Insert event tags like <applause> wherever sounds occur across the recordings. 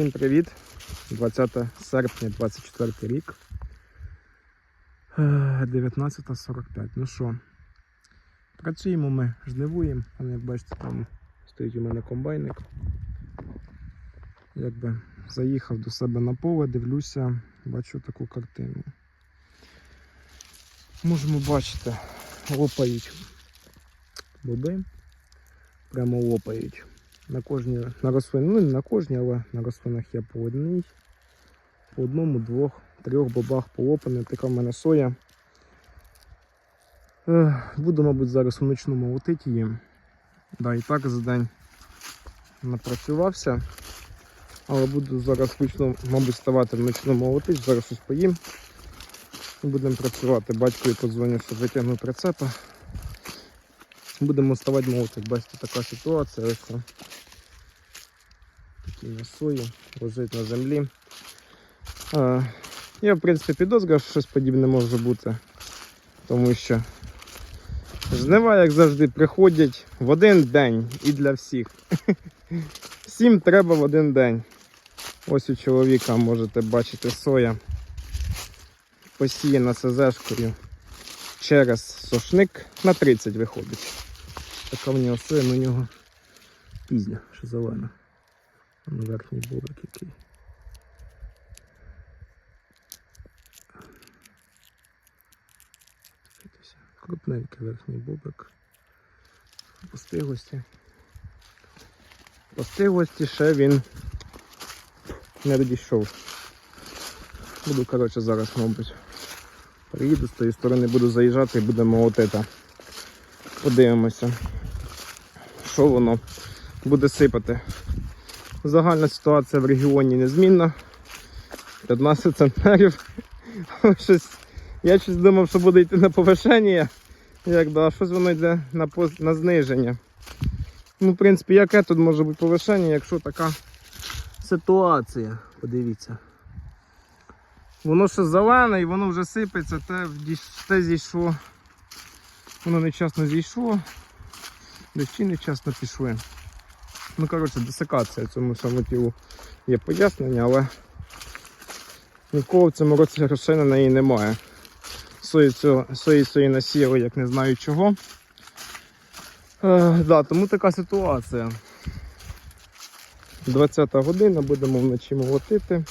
Всім привіт! 20 серпня 24 рік. Е, 19.45. Ну що, працюємо ми, жнивуємо, але як бачите, там стоїть у мене комбайник. Якби заїхав до себе на поле, дивлюся, бачу таку картину. Можемо бачити, лопають боби, прямо лопають. На кожній, на рослині, ну не на кожній, але на рослинах є по одній, по одному, двох, трьох бобах полопане. Така в мене соя. Буду, мабуть, зараз вночну молотити її. Да, і так за день напрацювався. Але буду зараз вічно, мабуть, ставати вночну молотити, зараз щось поїм. Будемо працювати. Батькові подзвоню, щоб витягнув прицепа. Будемо ставати молотити. Бачите, така ситуація. Ось на сої, лежить на землі. А, я, в принципі, підозрював, що щось подібне може бути, тому що жнива, як завжди, приходять в один день і для всіх. <laughs> Всім треба в один день. Ось у чоловіка можете бачити соя посіяна СЗшкою через сошник на 30 виходить. Така в нього соя, у нього пізня, ще зелена. Верхній бобик який. Крупненький верхній бобик. По стиглості. По ще він не відійшов. Буду, коротше, зараз, мабуть, приїду з тої сторони, буду заїжджати і будемо молотити. Подивимося, що воно буде сипати. Загальна ситуація в регіоні незмінна. 15 центнерів. <laughs> Щось, я щось думав, що буде йти на повишення. Як да, а щось воно йде на, поз- на зниження. Ну, в принципі, яке тут може бути повишення, якщо така ситуація. Подивіться. Воно ще зелене і воно вже сипеться, те, те зійшло. Воно нечасно зійшло. Дощі нечасно пішли. Ну, коротше, десикація цьому всьому тілу є пояснення, але нікого в цьому році грошей на неї немає. Сої, сої сої насіяли, як не знаю чого. Е, да, тому така ситуація. 20 година, будемо вночі молотити.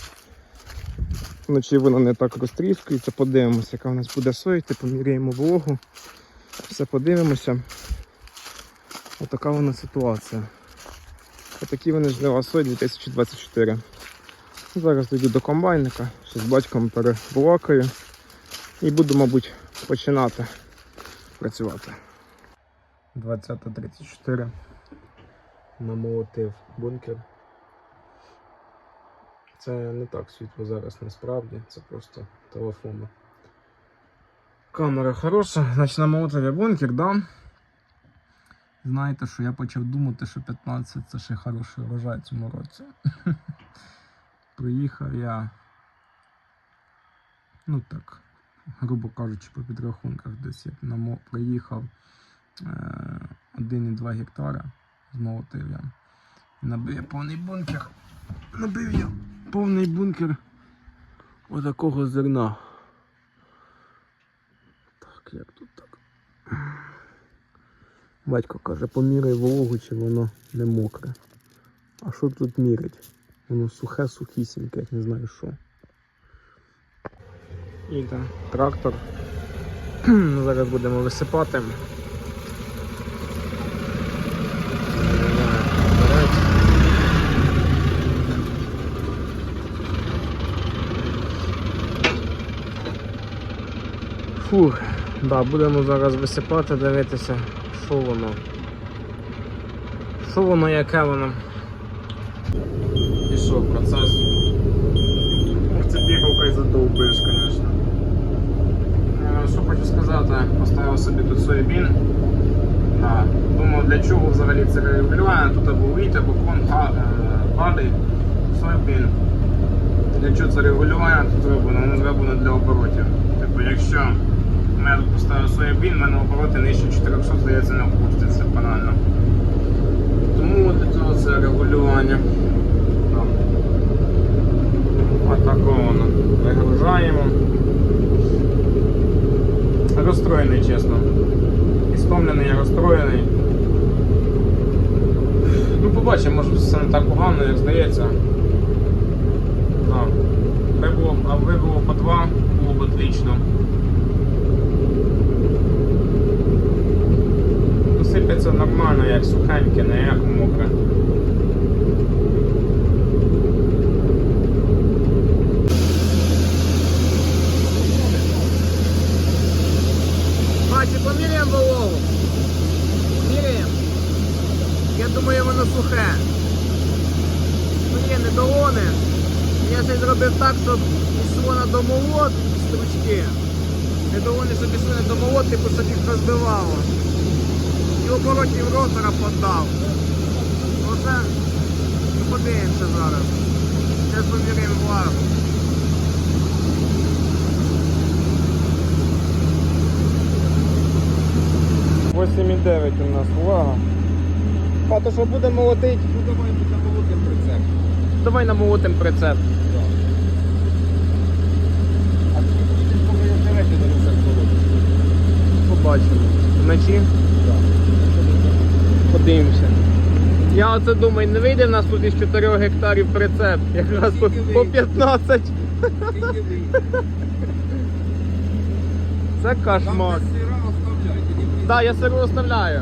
Вночі вона не так розтріскується, подивимося, яка в нас буде соїти, поміряємо вологу. Все подивимося. Отака вона ситуація. Отакі вони жнива сої 2024. Зараз дойду до комбайника, ще з батьком перебалакаю і буду, мабуть, починати працювати. 20.34 намолотив бункер. Це не так світло зараз насправді, це просто телефон. Камера хороша, значить намолотив я бункер, да? Знаєте, що я почав думати, що 15 це ще хороший врожай цьому році. <laughs> Приїхав я, ну так, грубо кажучи, по підрахунках десь намо... приїхав е- 1,2 гектара, змолотив я. Набив я повний бункер. Набив я повний бункер отакого зерна. Так, як тут так? Батько каже, поміряй вологу, чи воно не мокре. А що тут мірять? Воно сухе, сухісіньке, як не знаю що. Іде трактор. <clears throat> Зараз будемо висипати. Фух, да, будемо зараз висипати, дивитися, що воно. Що воно, яке воно. Пішов процес. Ох, це біговка і задовбиш, звісно. Е, Що хочу сказати, поставив собі тут соєбін. Да. Думав, для чого взагалі це регулювання. Тут або віт, або кон падає. Соєбін. Для чого це регулювання тут зроблено? Воно зроблено для оборотів. Типу, якщо Мене тут поставив соєбін, в мене обороти нижче 400, здається, не опуститься банально. Тому для цього це регулювання. Атаковано. Вигружаємо. Розстроєний, чесно. І стомлений, і розстроєний. Ну побачимо, може все не так погано, як здається. Так. Вибуло, а вибуло по два, було б отлично. Як сухеньке, не як мокре. Бачи, поміряємо вологу. Міряємо. Я думаю, воно сухе. Ну ні, не долоне. Я це зробив так, щоб йшло на домолот стручки. Не долоне, щоб йшли на домолот, типу, щоб їх розбивало. І оборотів ротора подав. Оце подивимося зараз. Зараз поміряємо влагу. Восемь і дев'ять у нас влага. А то що буде молотить? Ну давай ми замолотим прицеп. Давай намолотим прицеп. А ти будеш коли я директор на рецепт молотити. Побачимо. Вночі подивимося. Я оце думаю, не вийде в нас тут із 4 гектарів прицеп. Якраз по, по 15. Це кошмар. Так, я сиру оставляю.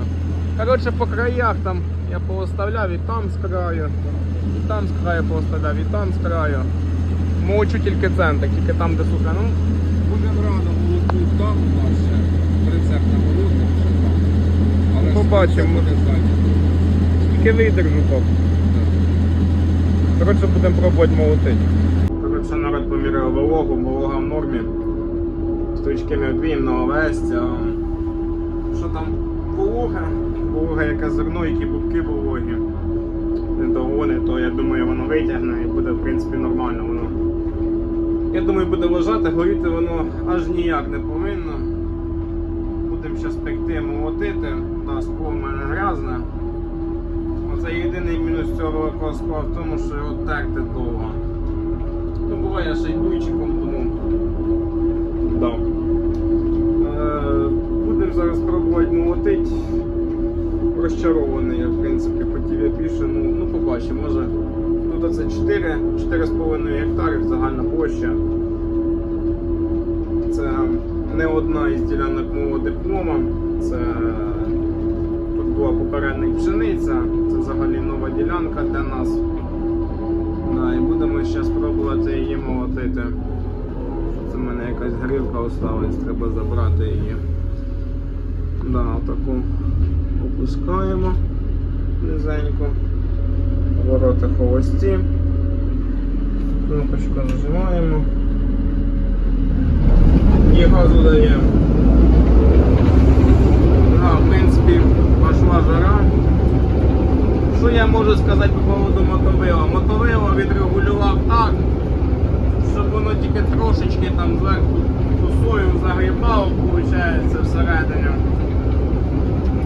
Коротше, по краях там я пооставляв і там з краю, і там з краю пооставляв, і там з краю. Мовчу тільки центр, тільки там, де сука. Ну, Будемо рано молотити там у нас ще. Прицеп на молотим ще там. Але ж Побачимо. тільки видержу так. Коротше, будемо пробувати молотити. Коротше, народ поміряв вологу, волога в нормі. Стрічки ми вдвіємо на ОВС. Що там? Волога. Волога, яке зерно, які бубки вологі. Не доволі, то я думаю, воно витягне і буде в принципі нормально воно. Я думаю, буде лежати, горіти воно аж ніяк не повинно. Будемо зараз пекти, молотити. Да, скло в мене грязне. Оце єдиний мінус цього великого скла в тому, що його терти довго. Ну, буває ще й дуйчиком, тому. Да. Е, будемо зараз пробувати молотити. Розчарований я, в принципі, хотів я більше, ну, ну побачимо, може. Тут це 4, 4,5 гектарів загальна площа. Не одна із ділянок мого диплома. Це тут була попередник пшениця, це взагалі нова ділянка для нас. Да, і будемо зараз пробувати її молотити. Це в мене якась грилка осталась, треба забрати її. Да, таку опускаємо низенько. Ворота холості. Кнопочку нажимаємо. І газу даємо. Да, в принципі, пошла жара. Що я можу сказати по поводу мотовила? Мотовило відрегулював так, щоб воно тільки трошечки там зверху ту сою загрібало, виходить, всередині.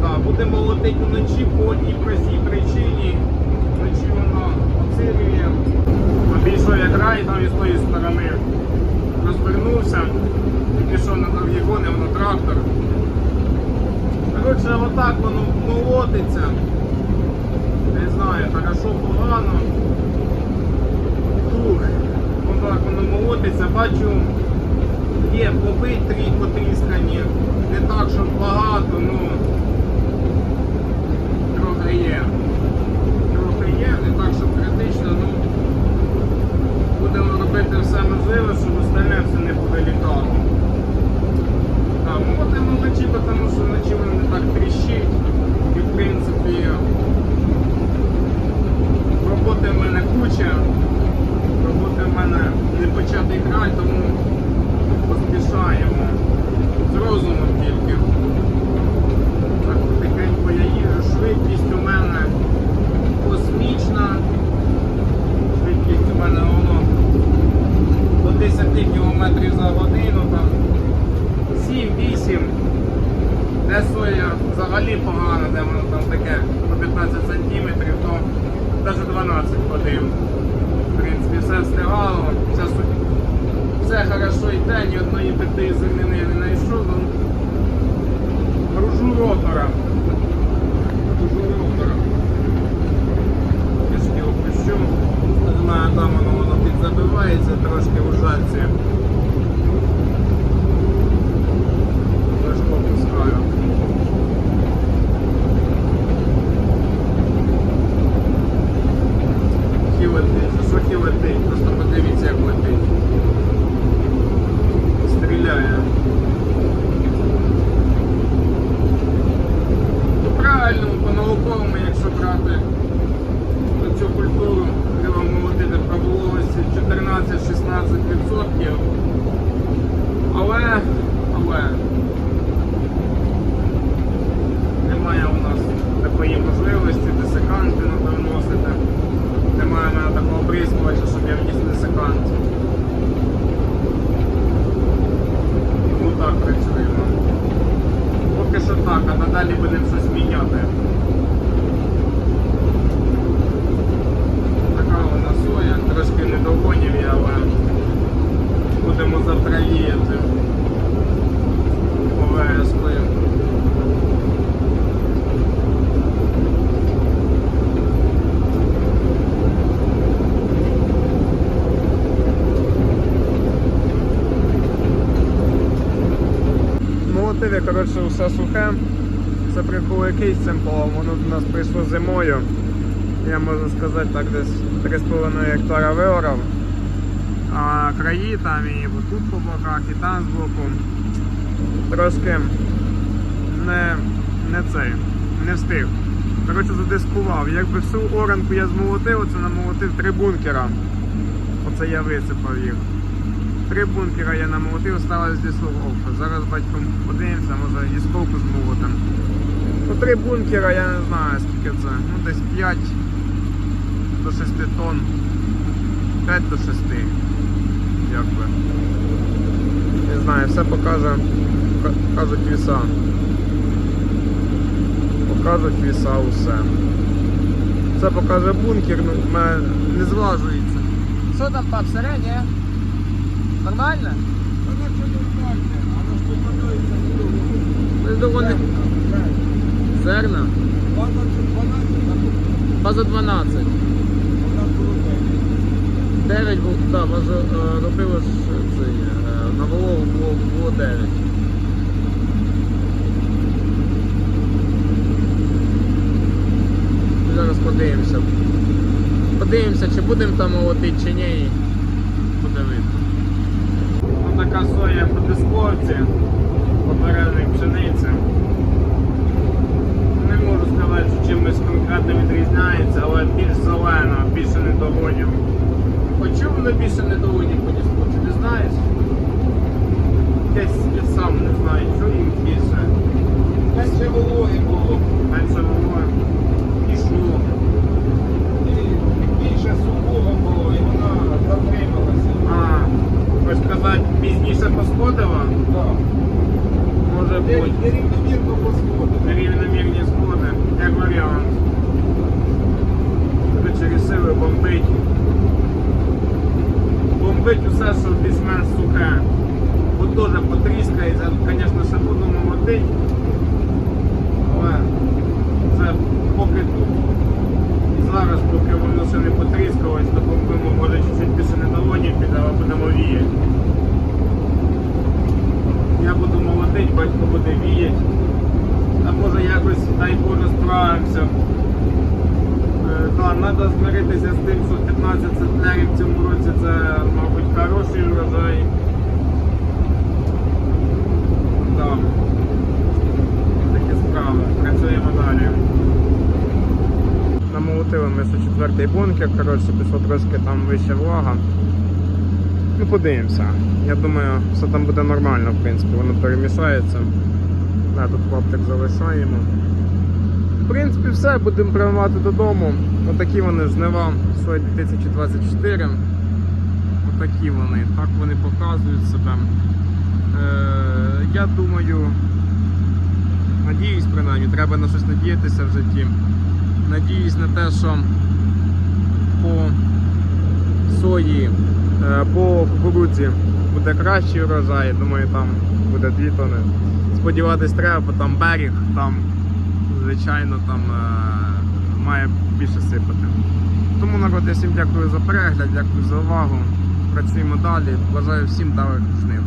Да, будемо молотити вночі по одній простій причині. Вночі воно оцирює. Обійшов як рай там із тої сторони. Розвернувся і пішов на довгі гони, воно трактор. Коротше, отак воно молотиться. Не знаю, хорошо, погано. Фух, отак воно молотиться, бачу, є боби три потріскані. Не так, щоб багато, ну трохи є. Трохи є, не так, щоб критично, ну будемо робити все можливе, щоб остальне все не повилітало. Так, молотимо вночі, тому що вночі воно не так тріщить. І в принципі роботи в мене куча. Роботи в мене не початий край, тому поспішаємо. З розумом тільки. Так, потихеньку я їжу, швидкість у мене космічна. Швидкість у мене воно до 10 км за годину, там 7-8. Де соя взагалі погано, де воно там таке по 15 см, то навіть 12 ходив. В принципі, все встигало. Все, су- все хорошо ні одної битої зернини я не знайшов. ну, Гружу ротора. Гружу ротора. Трішки дощу. Не знаю, там воно, воно підзабивається трошки у жарці. Трошки опускаю. Ті летить, за що ті? Просто подивіться, як летить. Стріляє. Ну, Правильно, по-науковому, якщо брати цю культуру, треба молотити про вологості 14-16%. Але, але немає у нас такої можливості десиканти надо вносити. Немає в мене такого бризкувача, щоб я вніс десикант. Тому так працюємо. Поки що так, а надалі будемо щось міняти. Така вона соя, трошки недогонів я, але будемо завтра їяти. Обов'язково. Молотив коротше, все сухе. Це прикол якийсь цим полом, воно до нас прийшло зимою. Я можу сказати так десь 3,5 гектара виорав. А краї там і тут по боках, і там збоку. Трошки не, не цей, не встиг. Коротше, задискував. Якби всю оранку я змолотив, оце намолотив три бункера. Оце я висипав їх. Три бункера я намолотив, сталася дислоговка. Зараз батьком подивимося, може і сколько змолотим. Ну, три бункера, я не знаю скільки це. Ну десь 5 до 6 тонн. 5 до 6. Якби. Не знаю, все покаже. Покажуть віса. Покажуть віса усе. Це покаже бункер, ну не зважується. Що там пап, середнє? Нормально? Вона що нормальне, але ж попадається недовго. Ну, доволі зерна. База 12, а База 12. вона було 9. 9 був, так, е, робили ж цей, е, на вологу було, було 9. Зараз подивимося. Подивимося, чи будемо там молотити, чи ні. Буде видно. Соя по дисковці, попередник пшениці. Не можу сказати, що чимось конкретно відрізняється, але більш зелена, більше недогонів. От чому воно більше недогонів по дисковці, ти знаєш? Десь я сам не знаю, що їм більше. Менше вологи було. Менше вологи. І що? І більше сухого було, і вона затрималася. А, хоч сказати, пізніше посходила? Так. Може бути. Нерівномірно посходили. Нерівномірні сходи, як варіант. Через сили бомбить. Бомбить усе, що більш-менш сухе. Бо теж потріскається, звісно, ще буду молотить. Але це поки тут. І зараз, поки воно ще не потріскалось, то бомбимо, може чуть-чуть більше недоводні піде, але будемо віяти. Я буду молотить, батько буде віяти. А може якось, дай Боже, справимося. Е, Так, треба змиритися з тим, що 15 центнерів в цьому році це, мабуть, хороший врожай. Так. Такі справи. Працюємо далі. Намолотили ми ще четвертий бункер, коротше, пішло трошки там вища влага. Ну, подивимося. Я думаю, все там буде нормально, в принципі, воно перемішається. Да, тут клаптик залишаємо. В принципі, все, будемо приймати додому. Отакі вони жнива сої 2024. Отакі вони, так вони показують себе. Е, я думаю, надіюсь принаймні, треба на щось надіятися в житті. Надіюсь на те, що по сої, е, по кукурудзі буде кращий урожай. Думаю, там буде 2 тони. Сподіватись треба, бо там берег, там, звичайно, там е, має більше сипати. Тому народ, я всім дякую за перегляд, дякую за увагу. Працюємо далі. Бажаю всім далих жнив.